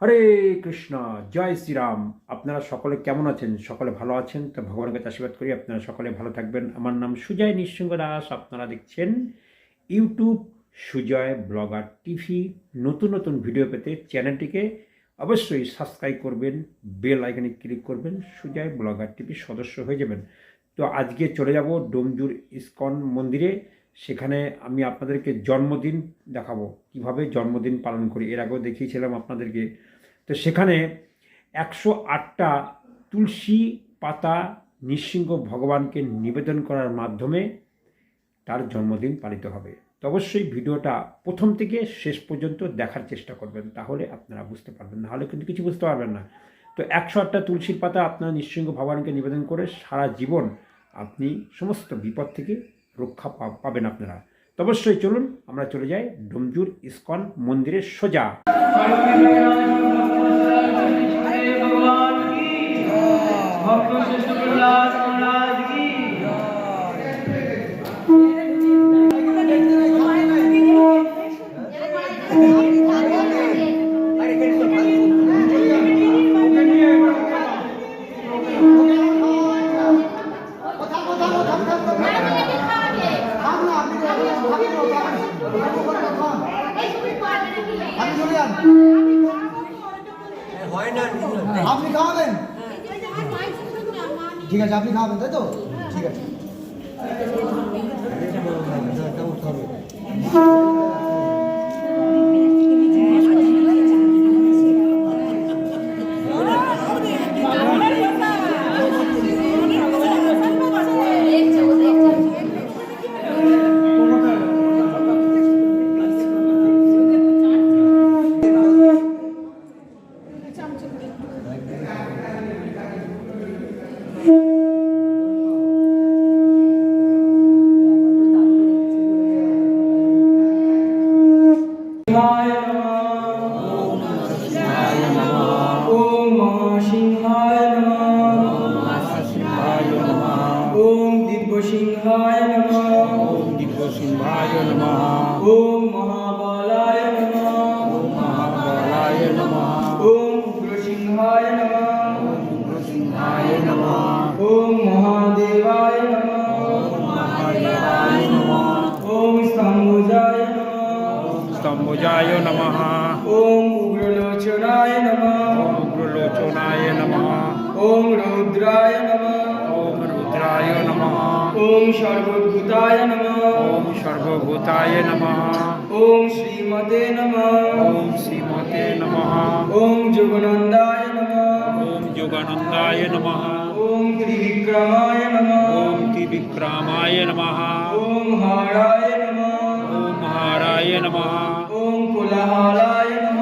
হরে কৃষ্ণ, জয় শ্রীরাম। আপনারা সকলে কেমন আছেন? সকলে ভালো আছেন? তো ভগবানের কাছে আশীর্বাদ করি আপনারা সকলে ভালো থাকবেন। আমার নাম সুজয় নিঃসঙ্গ দাস। আপনারা দেখছেন ইউটিউব সুজয় ব্লগার টিভি। নতুন নতুন ভিডিও পেতে চ্যানেলটিকে অবশ্যই সাবস্ক্রাইব করবেন, বেল আইকনে ক্লিক করবেন, সুজয় ব্লগার টিভির সদস্য হয়ে যাবেন। তো আজকে চলে যাব ডোমজুর ইস্কন মন্দিরে। সেখানে আমি আপনাদেরকে জন্মদিন দেখাবো। কীভাবে জন্মদিন পালন করি, এর আগেও দেখিয়েছিলাম আপনাদেরকে। তো সেখানে একশো আটটা তুলসী পাতা নৃসিংহ ভগবানকে নিবেদন করার মাধ্যমে তার জন্মদিন পালিত হবে। তো অবশ্যই ভিডিওটা প্রথম থেকে শেষ পর্যন্ত দেখার চেষ্টা করবেন, তাহলে আপনারা বুঝতে পারবেন। নাহলে কিন্তু কিছু বুঝতে পারবেন না। তো একশো আটটা তুলসীর পাতা আপনারা নৃসিংহ ভগবানকে নিবেদন করে সারা জীবন আপনি সমস্ত বিপদ থেকে রক্ষা পাবেন আপনারা। তো অবশ্যই চলুন আমরা চলে যাই ডুমজুর ইস্কন মন্দিরের সোজা। ভক্ত আপনি খাওয়াবেন ঠিক আছে আপনি খাওয়াবেন তাই তো? ঠিক আছে। महासिंहाय नमः ओम दिव्यसिंहाय नमः ओम महाबालाय नमः ओम महाबालाय नमः ओम उग्रसिंहाय नमः ओम उग्रसिंहाय नमः ओम महादेवाय नमः ओम महादेवाय नमः ओम स्तंभुजाय नमः ओम स्तंभुजाय नमः ओम उग्रलोचनाय नमः ओम उग्रलोचनाय नमः ओम रुद्राय नमः ओम रुद्राय नमः او سرتا نم او شی متے نم جگاند نم جگانا نم تری نم ترکرم نم ہارا نم ہارا نم کو نم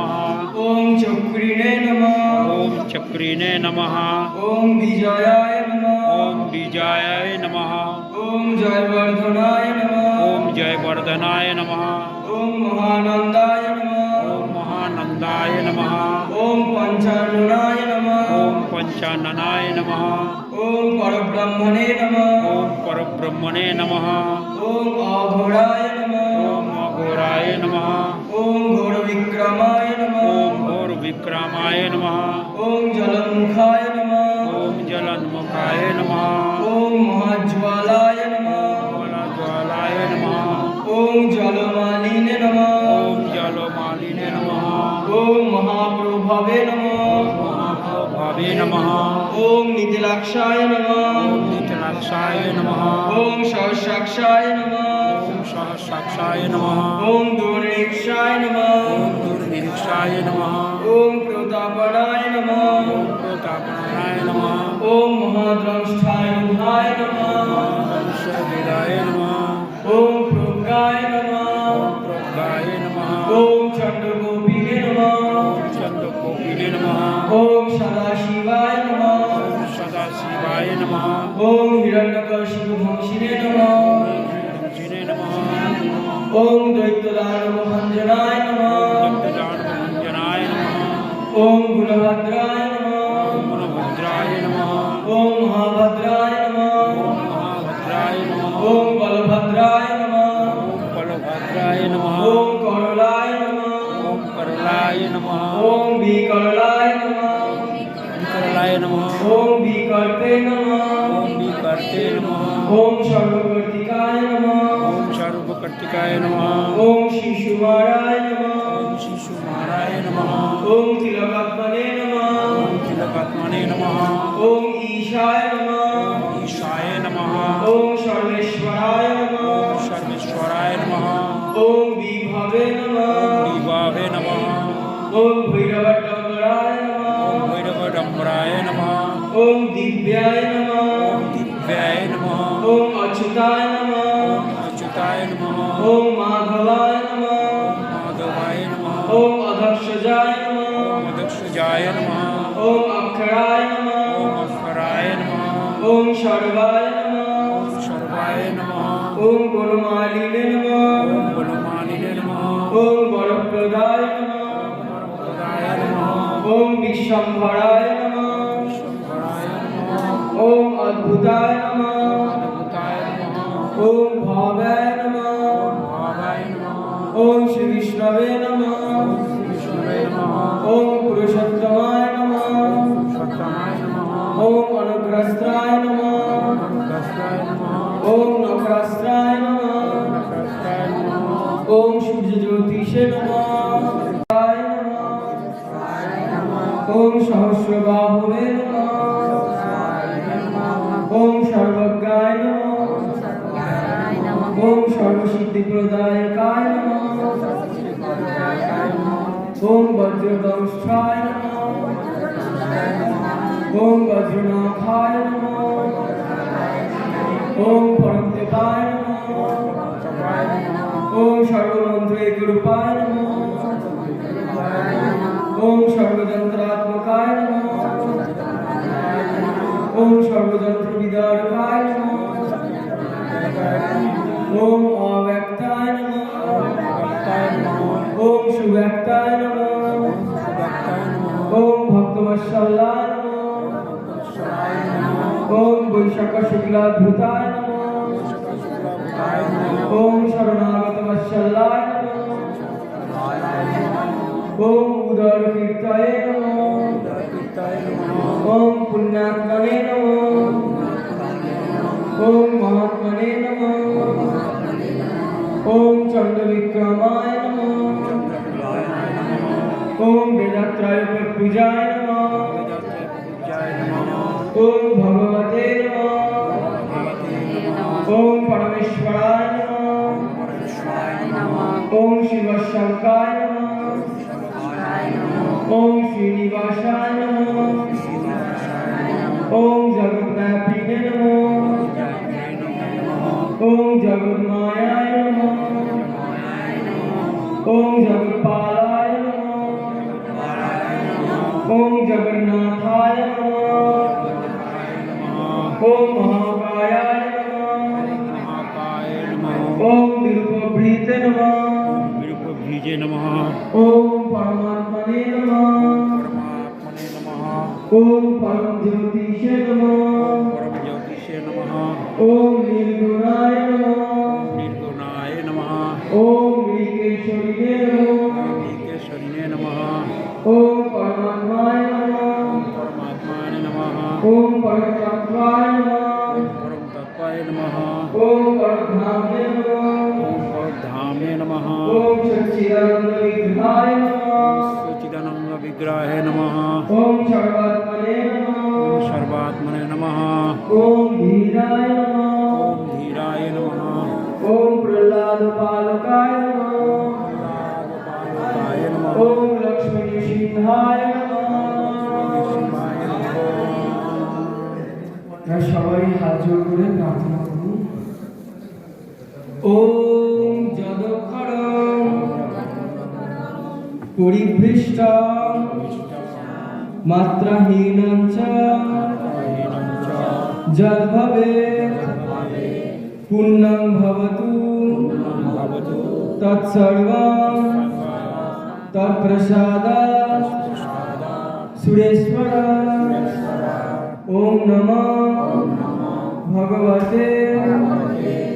او کوم چکرین نم چکری نم مہاندا مہاندا نم پچانا پچاننا برمن پر برمن نم اگو نم مغو نم گوکر گور وکرم نم جلخا نم او جل نم नमः ॐ नितिलाक्षाय नमः ॐ नितिलाक्षाय नमः ॐ सहस्राक्षाय नमः ॐ सहस्राक्षाय नमः ॐ दुर्निरीक्षाय नमः ॐ दुर्निरीक्षाय नमः ॐ कृतापणाय नमः ॐ कृतापणाय नमः ॐ महाद्रंष्ठाय नमः नमः ॐ प्रोगाय नमः ধ্রুবায় নম। ওম হিরণ্যকশিপুধ্বংসিনে নম। ওম দৈত্যদানবভঞ্জনায় নম। দৈত্যদানবভঞ্জনায় নম। ওম গুণভদ্রায় নম। গুণভদ্রায় নম। ওম মহাভদ্রায় বিকল্পে নমঃ ওম বিকর্তে নমঃ ওম সর্বকর্তিকায় নমঃ ওম সর্বকর্তিকায় নমঃ ওম শিশুমারায় নমঃ ওম শিশুমারায় নমঃ ওম তিলকাত্মনে নমঃ ওম তিলকাত্মনে নমঃ ওম ওম অক্ষরায় নমঃ ওম অক্ষরায় নমঃ ওম সর্বায় নমঃ ওম সর্বায় নমঃ ওম গুণমালিনে নমঃ ওম বলমানিনে নমঃ ওম বরপ্রদায় নমঃ বরপ্রদায় নমঃ ওম বিশ্বম্ভরায় নমঃ শঙ্করায় নমঃ ওম ওম ভবায় নমঃ। ওম শ্রী বিষ্ণবে নমঃ। ওম পুরুষোত্তমায় নমঃ। ওম অনুগ্রস্তায় নমঃ। ওম নকরাস্ত্রায় নমঃ। সর্বসিদ্ধিপ্রদায়কায় নমঃ। ওম বজ্রদংষ্ঠায় ওম বজ্রনাথায় ওম পরমদেবায় ওম সর্বমন্ত্রে গুরুপায় ওম সর্বযন্ত্রাত্মকায় ওম সর্বযন্ত্র বিদারকায় ওম সুব্যক্তায় নমঃ। ওম ভক্তবৎসলায় নমঃ। ওম বৈশাখ শুক্লাদ্ভুতায় নমঃ। ওম শরণাগত বৎসলায় নমঃ। ওম উদর কীর্তয়ে নমঃ। ওম পুণ্যাত্মনে নমঃ। ওম মহাত্মনে নমঃ। ওম চন্দ্রবিক্রমায় ওম বেদাত্রায় পূজায় নমঃ ওম ভগবতে নমঃ ওম পরমেশ্বরায় নমঃ ওম শিবশঙ্কায় নমঃ ওম শ্রীনিবাসায় নমঃ ওম জগদ্ব্যাপিনে নমঃ ওম জগন্মায়ায় নমঃ ওম জগৎপালায় নমঃ ওম জগন্নাথায় নমঃ ওম মহাকায়ায় নমঃ ওম বিরূপভৃতে নমঃ বিরূপভীজে নমঃ ওম পরমাত্মনে নমঃ পরমাত্মনে নমঃ ওম পরম জ্যোতিষে নমঃ পরমজ্যোতিষে নমঃ নমঃ ওম পরতত্ত্বায় নমঃ পরম তত্ত্বায় নমঃ ওম পরধামে নমঃ ওম পরধামে নমঃ ওম সচ্চিদানন্দ বিগ্রহায় নমঃ সচিদানন্দ বিগ্রহে নমঃ ওম সর্বাত্মনে নমঃ ওম সর্বাত্মনে নমঃ ওম ধীরায় নমঃ ওম ধীরায় নমঃ ওম প্রহ্লাদ পালকায় নমঃ পালকায় নমঃ ওম লক্ষ্মী সিংহায় আমরা সবাই হাত জোর করে প্রার্থনা করুন। ওম পুণ্যং ভবতু তৎসর্বং তৎপ্রসাদাৎ সুরেশ্বর ओम नमः भगवते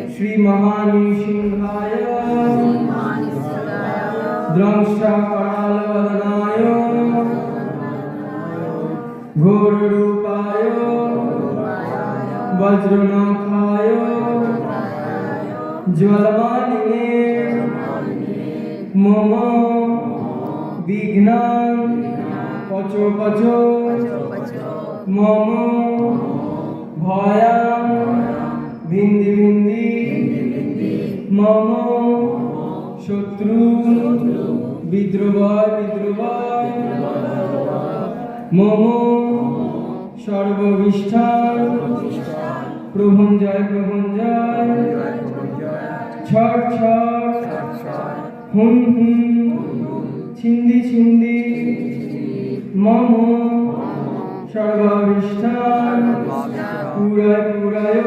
श्री महानिशिंहाय द्रंशा कराल वदनाय घोर रूपाय वज्रनाथाय ज्वलमानिने मम विघ्नान पचो पचो মম ভয়াম ভিন্দি ভিন্দি মম শত্রু বিদ্রোহয় বিদ্রোহয় মম সর্ববিষ্ঠান প্রভঞ্জয় প্রভঞ্জয় ছট ছট হুম হুম ছিন্দি ছিন্দি মম সর্বাবিষ্ঠান পুরায় পুরায়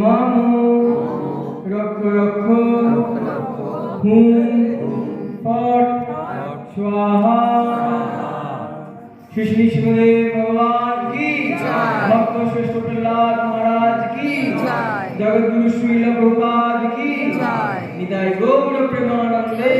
মাম রক্ষ রক্ষ হুম পট স্বাহা। শ্রী শ্রী শিবদেব ভগবান কি ভক্ত শ্রেষ্ঠ প্রহ্লাদ মহারাজ কি জগৎগুরু শ্রীল প্রপাদ কি নিতাই গৌর প্রেমানন্দে